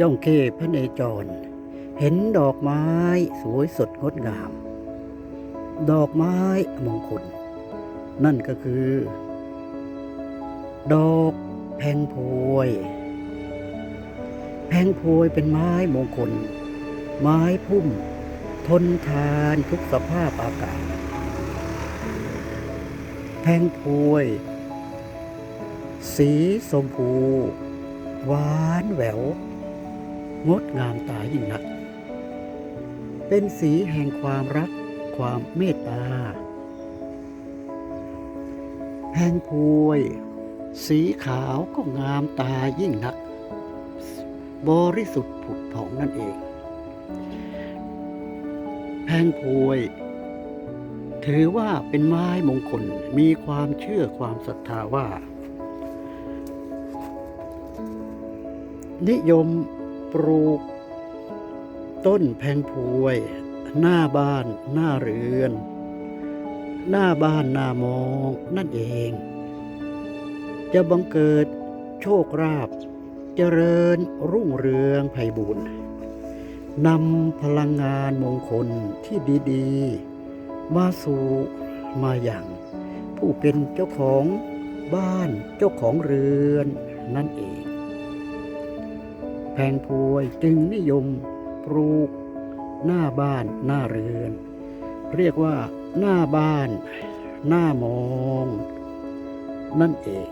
ย่องเคพระเนจร เห็นดอกไม้สวยสดงดงาม ดอกไม้มงคล นั่นก็คือ ดอกแพงโพย แพงโพยเป็นไม้มงคล ไม้พุ่ม ทนทานทุกสภาพอากาศ แพงโพย สีชมพู หวานแหวว งดงามตายิ่งนัก เป็นสีแห่งความรัก ความเมตตาแพงพวย สีขาวก็งามตายิ่งนัก บริสุทธิ์ผุดผ่องนั่นเองแพงพวย ถือว่าเป็นไม้มงคล มีความเชื่อความศรัทธาว่านิยม ปลูก ต้นแพงพวย หน้าบ้านหน้าเรือน หน้าบ้านหน้ามองนั่นเอง จะบังเกิดโชคราบ เจริญรุ่งเรืองไพบูรณ์นำพลังงานมงคลที่ดีๆ มาสู่มาอย่าง ผู้เป็นเจ้าของบ้านเจ้าของเรือนนั่นเอง แพงโพวยจึงนิยมปลูกหน้าบ้านหน้าเรือน เรียกว่าหน้าบ้าน หน้ามอง นั่นเอง